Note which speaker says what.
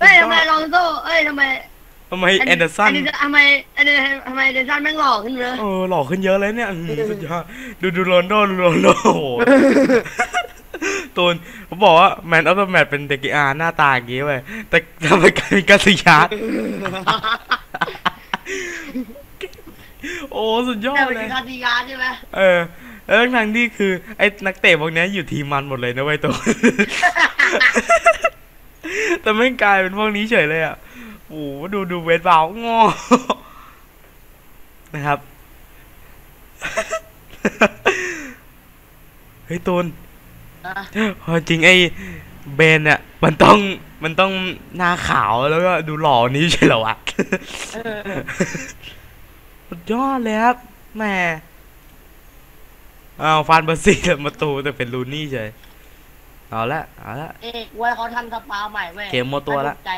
Speaker 1: เฮ้ยทำไมลองโซ่เอ้ยทำไม
Speaker 2: ทำไมแอนเดอร์สัน
Speaker 1: ทำไมอันนี้ทำไมแอนเดอร์สันแม่งหล่อขึ้นเลย
Speaker 2: เออหล่อขึ้นเยอะเลยเนี่ยอื้อหือสุดยอดดูดูโรนลโดดูโรนลโดโอ้โหตูนผมบอกว่าแมนออฟเดอะแมตเป็นเด็กอาหน้าตาอย่างงี้เว้ยแต่ทำไมกลายเป็นกาซิยาสโอ้สุดยอ
Speaker 1: แต่
Speaker 2: ด
Speaker 1: เป็น
Speaker 2: เลย
Speaker 1: คาติยาใช่ไหม
Speaker 2: เออแล้วทั้งที่คือไอ้นักเตะพวกเนี้ยอยู่ทีมมันหมดเลยนะเว้ยตัว แต่ไม่งกลายเป็นพวกนี้เฉยเลยอะโอ้โหดูดูเวทบาวงอนะครับ เฮ้ยตูน
Speaker 1: อะ
Speaker 2: พอจริงไอ้เบนเนี่ยมันต้องมันต้องหน้าขาวแล้วก็ดูหล่อนี้ใช่เหรอวะ
Speaker 1: เออ
Speaker 2: สุดยอดเลยครับแหม่อ้าวฟันเบอร์ซี่ประตูแต่เป็นลูนี่เฉย เอาละเอาละ
Speaker 1: เอกไว้เขาทำสปาใหม่เว้ย
Speaker 2: เกมหมดตัวละ
Speaker 1: ให้ถูกใจ